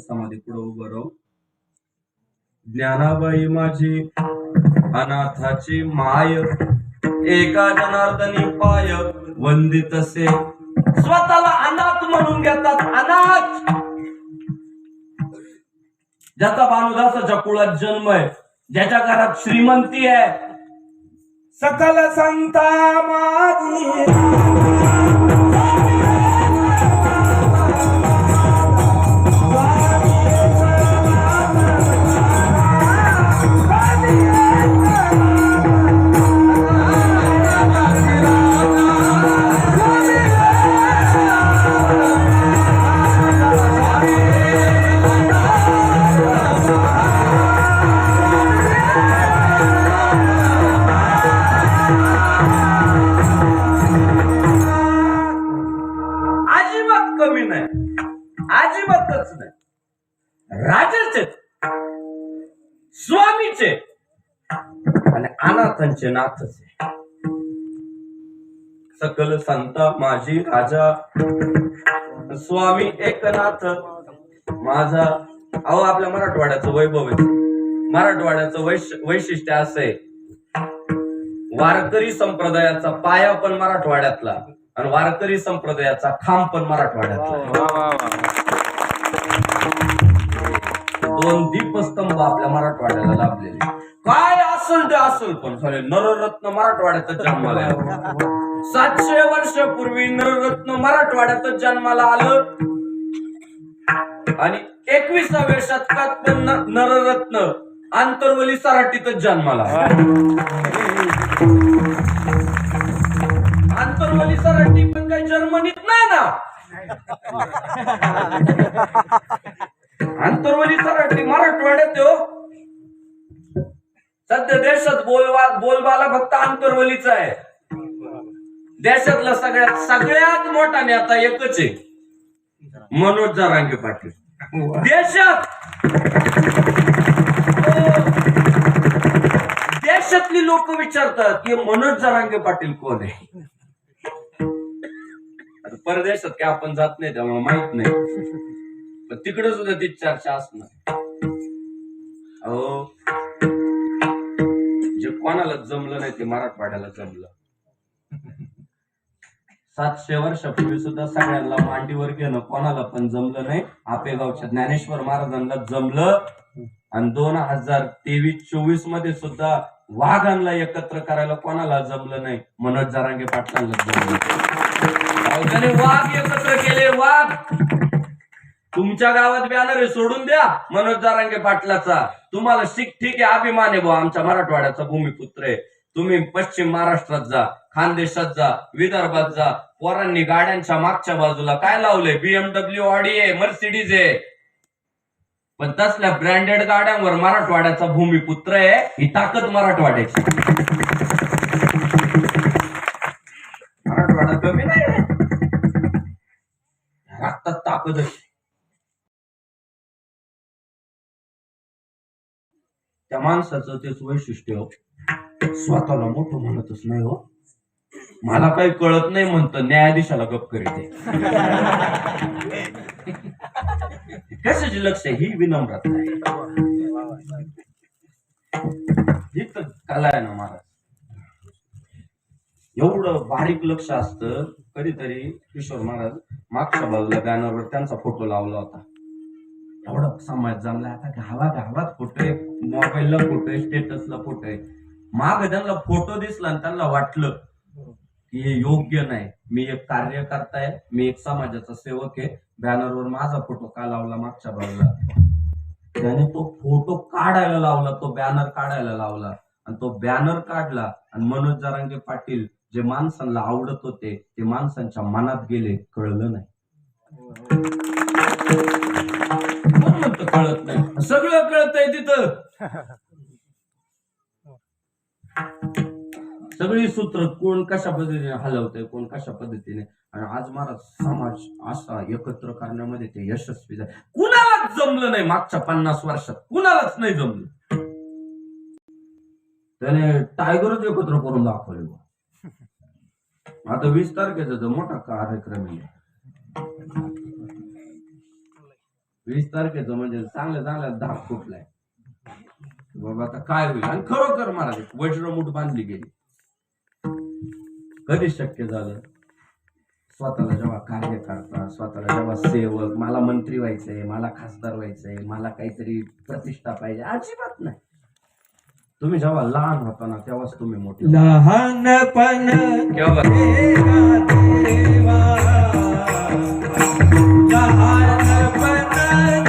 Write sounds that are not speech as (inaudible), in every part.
समाधी पुढे उभं राहू. ज्ञानाबाई माझी अनाथाची माय. एका जनार्दनी पाय वंदित असे स्वतःला अनाथ म्हणून घेतात अनाथ! ज्याचा भानुदासाच्या कुळात जन्म आहे ज्याच्या घरात श्रीमंती आहे. सकल संता माझी नाथच सकल संता माझी राजा. स्वामी एकनाथ. माझा अहो आपल्या मराठवाड्याचं वैभव आहे. मराठवाड्याचं वैश वैशिष्ट्य असं आहे. वारकरी संप्रदायाचा पाया पण मराठवाड्यातला आणि वारकरी संप्रदायाचा खांब पण मराठवाड्यातला. दोन दीपस्तंभ आपल्या मराठवाड्याला लाभलेले असल ते असल पण सॉरी नररत्न मराठवाड्यातच जन्माला सातशे वर्षापूर्वी नररत्न मराठवाड्यातच जन्माला आलं. आणि एकविसाव्या शतकात पण नररत्न आंतरवली सराटीतच जन्माला आंतरवली सराटी पण काही जर्मनीत नाही ना? आंतरवली सराटी मराठवाड्यात हो. सध्या देशात बोलवा बोलबाला फक्त आंतरवलीचा आहे. देशातला सगळ्यात सगळ्यात मोठा नेता एकच आहे. मनोज जरांगे पाटील. देशात देशातली लोक विचारतात की मनोज जरांगे पाटील कोण आहे? आता परदेशात काय आपण जात नाही त्यामुळे माहीत नाही. पण तिकडे सुद्धा ती चर्चा असणार हो कोणाला जमलं नाही ते मराठवाड्याला जमलं. सातशे वर्षापूर्वी सुद्धा सगळ्यांना मांडीवर घेणं कोणाला पण जमलं नाही. आपेगावच्या ज्ञानेश्वर महाराजांना जमलं. आणि दोन हजार तेवीस चोवीसमध्ये सुद्धा वाघांना एकत्र करायला कोणाला जमलं नाही? मनोज जरांगे पाटलांना जमलं. वाघ एकत्र केले वाघ! तुमच्या गावात बॅनर आहे सोडून द्या. मनोज जारांगे पाटलाचा. तुम्हाला शिक ठीक आहे अभिमान आहे भाऊ आमच्या मराठवाड्याचा भूमिपुत्र आहे. तुम्ही पश्चिम महाराष्ट्रात जा खानदेशात जा विदर्भात जा. पोरांनी गाड्यांच्या मागच्या बाजूला काय लावलंय? बीएमडब्ल्यू ऑडी आहे मर्सिडीज आहे. पण तसल्या ब्रँडेड गाड्यांवर मराठवाड्याचा भूमिपुत्र आहे ही ताकद मराठवाड्याची. मराठवाडा कमी नाही. रक्तात ताकद आहे त्या माणसाचं तेच वैशिष्ट्य हो. स्वतःला मोठं म्हणतच नाही हो मला काही कळत नाही म्हणत न्यायाधीशाला गप करीत कशाची लक्ष आहे? ही विनम्रता ही तर कला आहे ना महाराज एवढं बारीक लक्ष असतं कधीतरी किशोर महाराज मागच्या बाजूला बॅनरवर त्यांचा फोटो लावला होता एवढं समाज जमला. आता गावागावात फोटो आहे मोबाईलला फोटो आहे स्टेटसला फोटो आहे माग त्यांना फोटो दिसला आणि त्यांना वाटलं की हे योग्य नाही. मी एक कार्यकर्ता आहे मी एक समाजाचा सेवक आहे. बॅनरवर माझा फोटो का लावला मागच्या बाजूला त्याने तो फोटो काढायला लावला तो बॅनर काढायला लावला. आणि तो बॅनर काढला आणि मनोज जरांगे पाटील जे माणसांना आवडत होते ते माणसांच्या मनात गेले कळलं नाही. कोण (laughs) म्हणतं कळत नाही. सगळं कळतंय तिथं. सगळी सूत्र कोण कशा पद्धतीने हलवतंय कोण कशा पद्धतीने? आणि आज महाराज समाज असा एकत्र करण्यामध्ये ते यशस्वी झाले. कुणालाच जमलं नाही मागच्या पन्नास वर्षात. कुणालाच नाही जमलं. त्याने टायगरच एकत्र करून दाखवले आता वीस तारखेचा जो मोठा कार्यक्रम आहे. वीस तारखेचं म्हणजे चांगल्या चांगल्या धाक फुटलाय. बाबा आता काय होईल? आणि खरोखर मला वज्रमुठ बांधली गेली. कधी शक्य झालं स्वतःला जेव्हा कार्यकर्ता स्वतःला जेव्हा सेवक मला मंत्री व्हायचंय मला खासदार व्हायचंय मला काहीतरी प्रतिष्ठा पाहिजे अजिबात नाही. तुम्ही जेव्हा लहान होता ना तेव्हाच तुम्ही मोठे. लहानपण केव्हा? देवा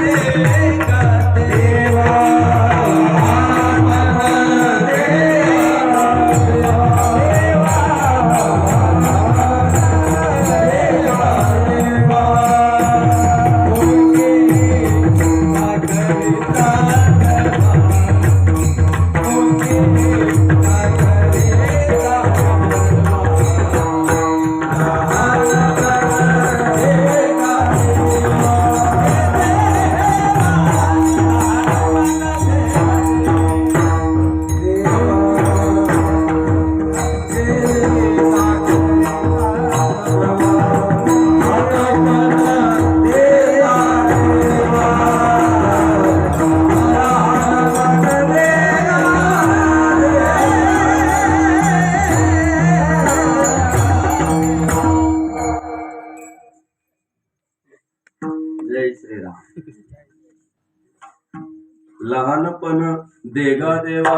देवा.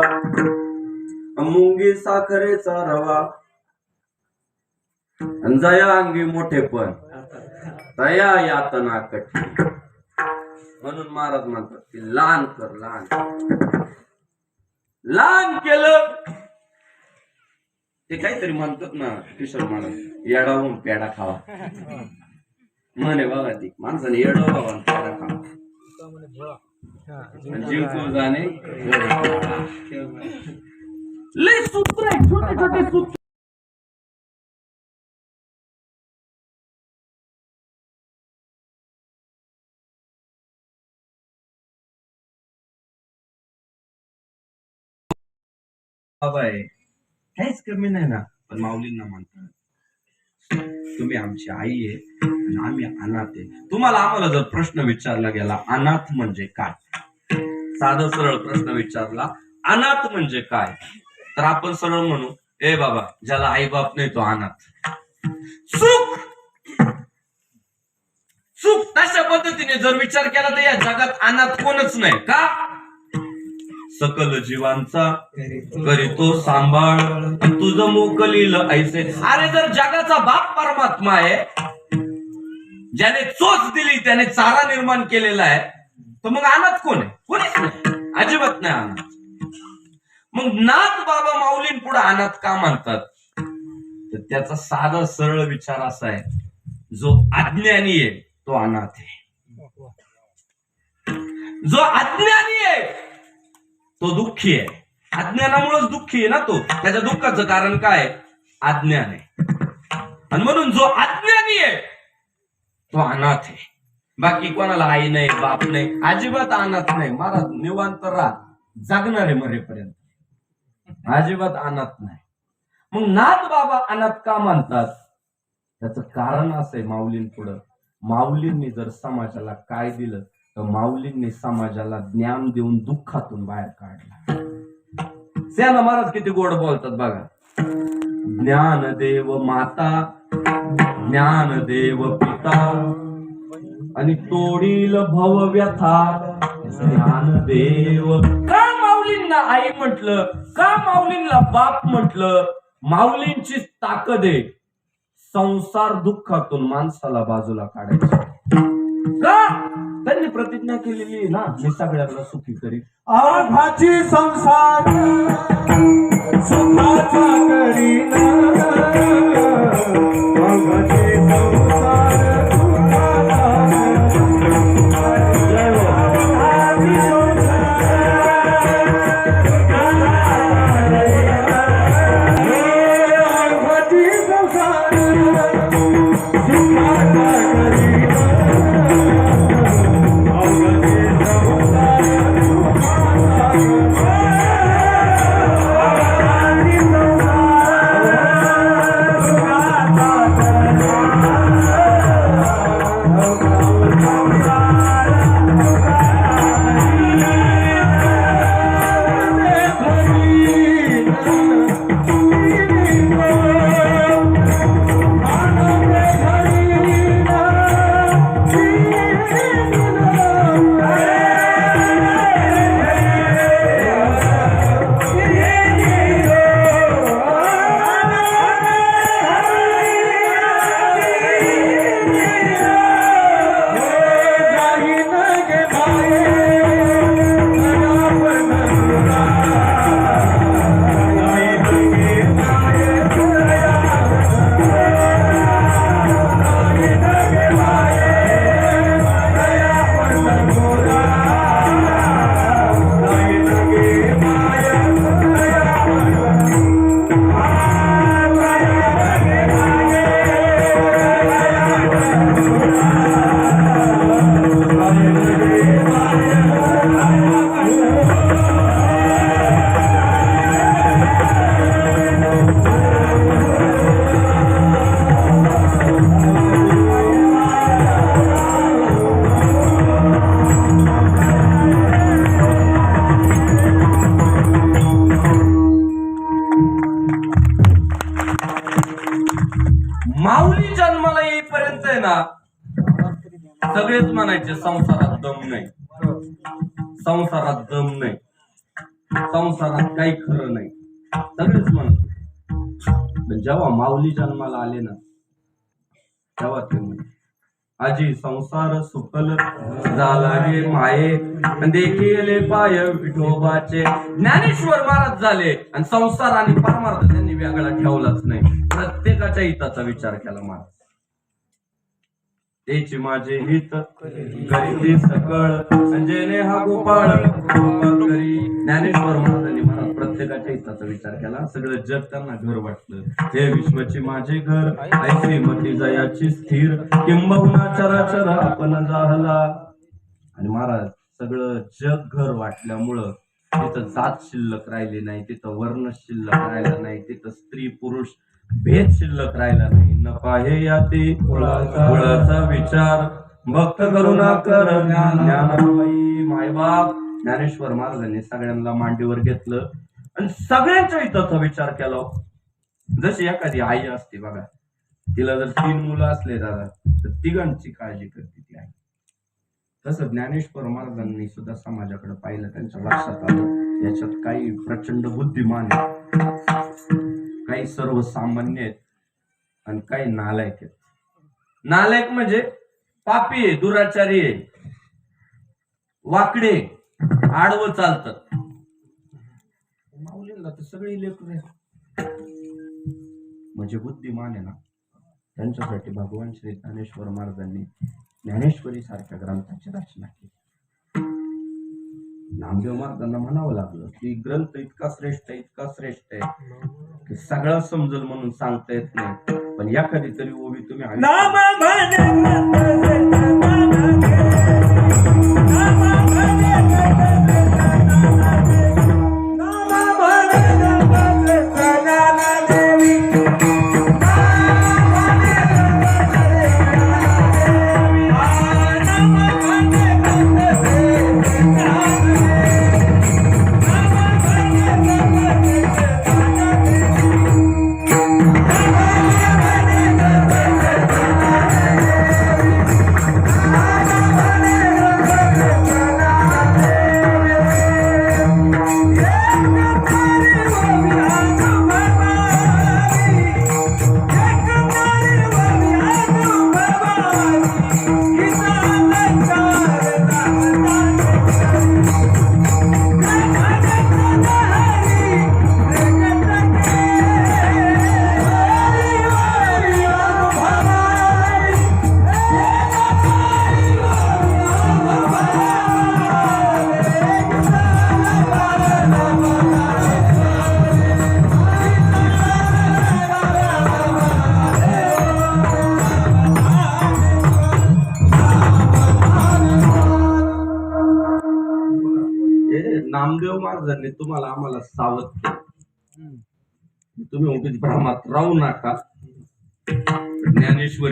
मुंगी साखरेचा रवा. अन जया अंगी मोठेपण तया यातना कठी म्हणून महाराज म्हणतात की लहान कर लहान लहान केलं. ते काहीतरी म्हणतात ना किशोर महाराज येडाहून पेडा खावा. म्हणे बघा ती माणसाने येडो बाबा पेडा खावा. सूत्र आहे छोटे छोटे सूत्र। बाबा आहे काहीच कमी नाही ना? पण माऊलींना म्हणतात तुम्ही आमची आई आहे आणि आम्ही अनाथ आहे. तुम्हाला आम्हाला जर प्रश्न विचारला गेला अनाथ म्हणजे काय? साधा सरळ प्रश्न विचारला अनाथ म्हणजे काय? तर आपण सरळ म्हणू ए बाबा ज्याला आई बाप नाही तो अनाथ. सुख! सुख तशा पद्धतीने जर विचार केला तर या जगात अनाथ कोणच नाही का? सकल जीवांचा करीतो. सांभाळ. तुझं मोकलील ऐसे अरे जर जगाचा बाप परमात्मा आहे ज्याने चोच दिली त्याने चारा निर्माण केलेला आहे तर मग अनाथ कोण आहे? कोणीच नाही. अजिबात नाही अनाथ मग नाथ बाबा माऊलीन पुढे अनाथ का म्हणतात? तर त्याचा साधा सरळ विचार असा आहे. जो अज्ञानी आहे तो अनाथ आहे. जो अज्ञानी आहे तो दुःखी आहे. अज्ञानामुळेच दुःखी आहे ना तो. त्याच्या दुःखाचं कारण काय? अज्ञान आहे. आणि म्हणून जो अज्ञानी आहे तो अनाथ आहे. बाकी कोणाला आई नाही बाप नाही अजिबात अनाथ नाही. मला निवांत राहा. जगणार आहे मरेपर्यंत. अजिबात अनाथ नाही. मग नाथ बाबा अनाथ का मानतात त्याचं कारण असं आहे माऊलीं पुढं माऊलींनी जर समाजाला काय दिलं तर माऊलींनी समाजाला ज्ञान देऊन दुःखातून बाहेर काढला. सेना महाराज किती गोड बोलतात बघा. ज्ञान देव माता ज्ञान देव पिता. आणि तोडील भव व्यथा ज्ञान देव. का माऊलींना आई म्हटलं? का माऊलींना बाप म्हटलं? माऊलींची ताकद आहे. संसार दुःखातून माणसाला बाजूला काढायची. का? त्यांनी प्रतिज्ञा केलेली आहे ना? मी सगळ्यांना सुखी करी आभाची संसार सुखाचा माऊली जन्माला येईपर्यंत आहे ना सगळेच म्हणायचे संसारात दम नाही. संसारात दम नाही. संसारात काही खरं नाही. सगळेच म्हणायचे जेव्हा माऊली जन्माला आले ना तेव्हा ते म्हणते. आजी संसार सुफल झाला रे माये. देखील पाय विठोबाचे. ज्ञानेश्वर महाराज झाले. आणि संसार आणि परमार्थ त्यांनी वेगळा ठेवलाच नाही. प्रत्येकाच्या हिताचा विचार केला महाराज त्याचे माझे हित करीती सकळ. संजयने हा गोपाळ करी. ज्ञानेश्वर महाराजांनी प्रत्येकाच्या हिताचा विचार केला. सगळं जग त्यांना घर वाटलं. हे विश्वचे माझे घर ऐसे मती जयाची स्थिर. किंबहुना चराचर आपण जाहला. आणि महाराज सगळं जग घर वाटल्यामुळं तिथं जात शिल्लक राहिली नाही तिथं वर्ण शिल्लक राहिला नाही तिथं स्त्री पुरुष भेद शिल्लक राहिला नाही. नफा हे या ते कुळाचा विचार. भक्त करुणा कर माय मायबाप. ज्ञानेश्वर महाराजांनी सगळ्यांना मांडीवर घेतलं. आणि सगळ्यांच्या हिताचा विचार केला जशी एखादी आई असते बघा तिला जर तीन मुलं असले दादा तर तिघांची काळजी करते ती आई. तसं ज्ञानेश्वर महाराजांनी सुद्धा समाजाकडे पाहिलं त्यांच्या लक्षात आलं याच्यात काही प्रचंड बुद्धिमान आहेत. काही सर्वसामान्य आहेत आणि काही नालायक आहेत. नालायक म्हणजे पापी आहे दुराचारी आहे वाकडे आडवं चालतात. माऊलींना तर सगळी लेकर आहे म्हणजे बुद्धिमान आहे ना. त्यांच्यासाठी भगवान श्री ज्ञानेश्वर महाराजांनी ज्ञानेश्वरी सारख्या ग्रंथाची रचना केली. नामदेव महाराजांना म्हणावं लागलं की ग्रंथ इतका श्रेष्ठ आहे इतका श्रेष्ठ आहे की सगळं समजल म्हणून सांगता येत नाही. पण एखादी तरी ओवी तुम्ही महाराजांनी तुम्हाला आम्हाला सावध केलं तुम्ही उगीच भ्रमात राहू नका. ज्ञानेश्वरी